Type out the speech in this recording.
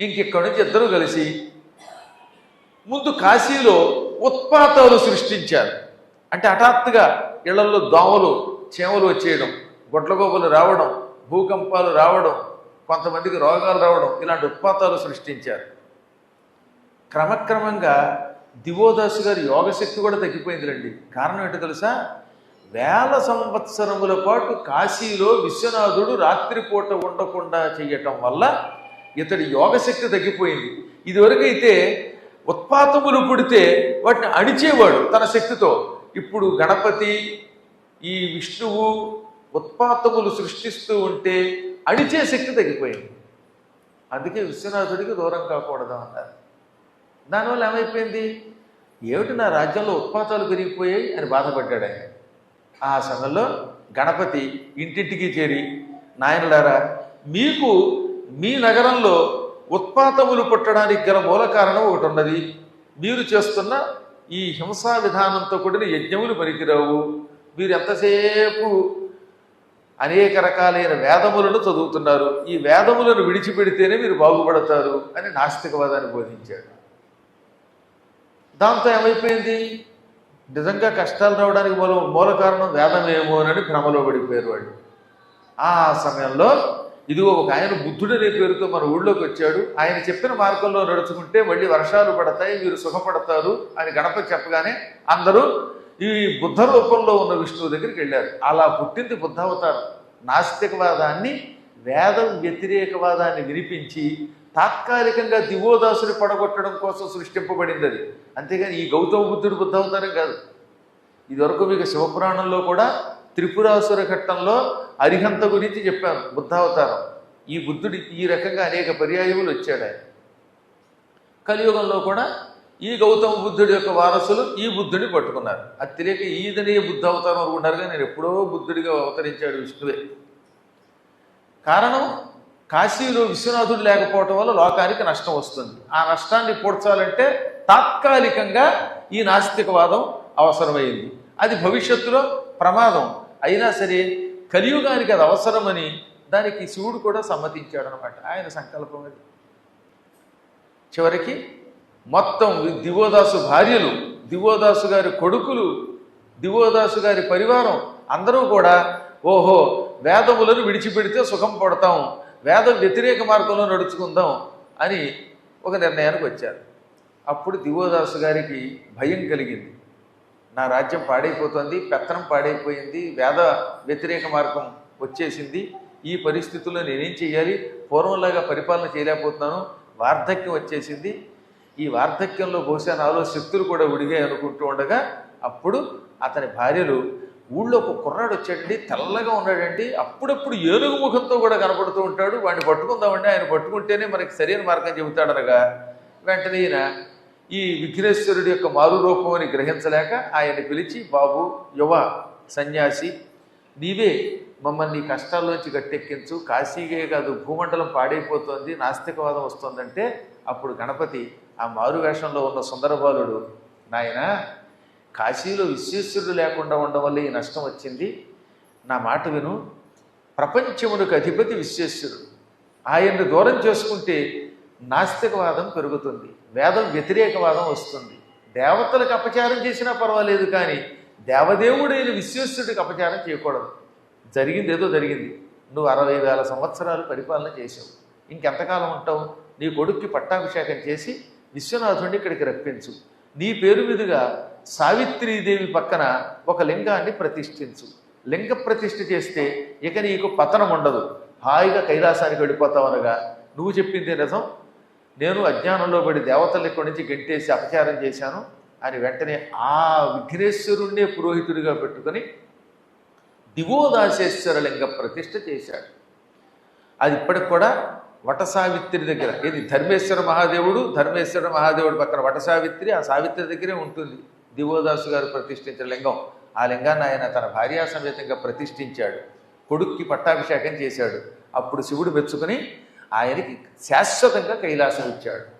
ఇంకెక్కడి నుంచి ఇద్దరు కలిసి ముందు కాశీలో ఉత్పాతాలు సృష్టించారు. అంటే హఠాత్తుగా ఇళ్ళలో దోమలు చేమలు వచ్చేయడం గొడ్లగోపలు రావడం భూకంపాలు రావడం కొంతమందికి రోగాలు రావడం ఇలాంటి ఉత్పాతాలు సృష్టించారు. క్రమక్రమంగా దివోదాసు గారి యోగశక్తి కూడా తగ్గిపోయిందిలండి. కారణం ఏంటో తెలుసా? వేల సంవత్సరముల పాటు కాశీలో విశ్వనాథుడు రాత్రిపూట ఉండకుండా చేయటం వల్ల ఇతడి యోగశక్తి తగ్గిపోయింది. ఇదివరకైతే ఉత్పాతములు పుడితే వాటిని అణిచేవాడు తన శక్తితో. ఇప్పుడు గణపతి ఈ విష్ణువు ఉత్పాతములు సృష్టిస్తూ ఉంటే అణిచే శక్తి తగ్గిపోయింది. అందుకే విశ్వనాథుడికి దూరం కాకూడదు అన్నారు. దానివల్ల ఏమైపోయింది? ఏమిటి నా రాజ్యంలో ఉత్పాతాలు పెరిగిపోయాయి అని బాధపడ్డాడు ఆయన. ఆ సమయంలో గణపతి ఇంటింటికి చేరి నాయనలారా మీకు మీ నగరంలో ఉత్పాతములు పుట్టడానికి గల మూల కారణం ఒకటి ఉన్నది. మీరు చేస్తున్న ఈ హింసా విధానంతో కూడిన యజ్ఞములు పనికిరావు. మీరు ఎంతసేపు అనేక రకాలైన వేదములను చదువుతున్నారు. ఈ వేదములను విడిచిపెడితేనే మీరు బాగుపడతారు అని నాస్తికవాదాన్ని బోధించాడు. దాంతో ఏమైపోయింది? నిజంగా కష్టాలు రావడానికి మూల మూల కారణం వేదమేమో అని భ్రమలో పడిపోయారు వాళ్ళు. ఆ సమయంలో ఇదిగో ఒక ఆయన బుద్ధుడు అనే పేరుతో మన ఊళ్ళోకి వచ్చాడు. ఆయన చెప్పిన మార్గంలో నడుచుకుంటే మళ్ళీ వర్షాలు పడతాయి మీరు సుఖపడతారు అని గణపతి చెప్పగానే అందరూ ఈ బుద్ధ రూపంలో ఉన్న విష్ణువు దగ్గరికి వెళ్ళారు. అలా పుట్టింది బుద్ధావతారం. నాస్తికవాదాన్ని వేదం వ్యతిరేకవాదాన్ని వినిపించి తాత్కాలికంగా దివోదాసుని పడగొట్టడం కోసం సృష్టింపబడింది అది. అంతేగాని ఈ గౌతమ బుద్ధుడు బుద్ధావతారం కాదు. ఇదివరకు మీకు శివపురాణంలో కూడా త్రిపురాసుర ఘట్టంలో అరిహంత గురించి చెప్పాను బుద్ధావతారం. ఈ బుద్ధుడి ఈ రకంగా అనేక పర్యాయములు వచ్చాడు ఆయన. కలియుగంలో కూడా ఈ గౌతమ బుద్ధుడి యొక్క వారసులు ఈ బుద్ధుడిని పట్టుకున్నారు. అది తెలియక ఈదనే బుద్ధ అవతారం అనుకుంటున్నారు కానీ నేను ఎప్పుడో బుద్ధుడిగా అవతరించాడు విష్ణువే. కారణం కాశీలో విశ్వనాథుడు లేకపోవటం వల్ల లోకానికి నష్టం వస్తుంది. ఆ నష్టాన్ని పూడ్చాలంటే తాత్కాలికంగా ఈ నాస్తికవాదం అవసరమైంది. అది భవిష్యత్తులో ప్రమాదం. అయినా సరే కలియుగానికి అది అవసరమని దానికి శివుడు కూడా సమ్మతించాడు అనమాట ఆయన సంకల్పం అది. చివరికి మొత్తం దివోదాసు భార్యలు దివోదాసు గారి కొడుకులు దివోదాసు గారి పరివారం అందరూ కూడా ఓహో వేదములను విడిచిపెడితే సుఖం పడతాం వేద వ్యతిరేక మార్గంలో నడుచుకుందాం అని ఒక నిర్ణయానికి వచ్చారు. అప్పుడు దివోదాసు గారికి భయం కలిగింది. నా రాజ్యం పాడైపోతుంది పెత్తనం పాడైపోయింది వేద వ్యతిరేక మార్గం వచ్చేసింది. ఈ పరిస్థితుల్లో నేనేం చేయాలి పూర్వంలాగా పరిపాలన చేయలేకపోతున్నాను వార్ధక్యం వచ్చేసింది. ఈ వార్ధక్యంలో బహుశా నాలో శక్తులు కూడా ఉడిగాయి అనుకుంటూ ఉండగా అప్పుడు అతని భార్యలు ఊళ్ళో ఒక కుర్రాడు వచ్చాడండి తెల్లగా ఉన్నాడండి. అప్పుడప్పుడు ఏనుగు ముఖంతో కూడా కనపడుతూ ఉంటాడు. వాడిని పట్టుకుందామండి ఆయన పట్టుకుంటేనే మనకి సరైన మార్గం చెబుతాడనగా వెంటనే ఈయన ఈ విఘ్నేశ్వరుడి యొక్క మారు రూపం అని గ్రహించలేక ఆయన్ని పిలిచి బాబు యువ సన్యాసి నీవే మమ్మల్ని కష్టాల్లోంచి గట్టెక్కించు. కాశీగే కాదు భూమండలం పాడైపోతుంది నాస్తికవాదం వస్తుందంటే అప్పుడు గణపతి ఆ మారువేషంలో ఉన్న సుందరబాలుడు నాయన కాశీలో విశ్వేశ్వరుడు లేకుండా ఉండడం వల్ల ఈ నష్టం వచ్చింది. నా మాట విను. ప్రపంచమునకు అధిపతి విశ్వేశ్వరుడు. ఆయన్ని దూరం చేసుకుంటే నాస్తికవాదం పెరుగుతుంది. వేదం వ్యతిరేకవాదం వస్తుంది. దేవతలకు అపచారం చేసినా పర్వాలేదు కానీ దేవదేవుడైన విశ్వేశ్వరుడికి అపచారం చేయకూడదు. జరిగింది ఏదో జరిగింది. నువ్వు అరవై వేల సంవత్సరాలు పరిపాలన చేసావు ఇంకెంతకాలం ఉంటావు? నీ కొడుక్కి పట్టాభిషేకం చేసి విశ్వనాథుడిని ఇక్కడికి రప్పించు. నీ పేరు మీదుగా సావిత్రీదేవి పక్కన ఒక లింగాన్ని ప్రతిష్ఠించు. లింగ ప్రతిష్ఠ చేస్తే ఇక నీకు పతనం ఉండదు హాయిగా కైలాసానికి వెళ్ళిపోతావు అనగా నువ్వు చెప్పిందే నిజం నేను అజ్ఞానంలో పడి దేవతల ఇక్కడి నుంచి గెంటేసి అపచారం చేశాను. అని వెంటనే ఆ విఘ్నేశ్వరుణ్ణే పురోహితుడిగా పెట్టుకొని దివోదాసేశ్వర లింగ ప్రతిష్ఠ చేశాడు. అది ఇప్పటికి కూడా వటసావిత్రి దగ్గర ఇది ధర్మేశ్వర మహాదేవుడు ధర్మేశ్వర మహాదేవుడు పక్కన వటసావిత్రి ఆ సావిత్రి దగ్గరే ఉంటుంది. దివోదాసు గారు ప్రతిష్ఠించిన లింగం ఆ లింగాన్ని ఆయన తన భార్యా సమేతంగా ప్రతిష్ఠించాడు. కొడుక్కి పట్టాభిషేకం చేశాడు. అప్పుడు శివుడు మెచ్చుకుని ఆయనకి శాశ్వతంగా కైలాసం ఇచ్చాడు.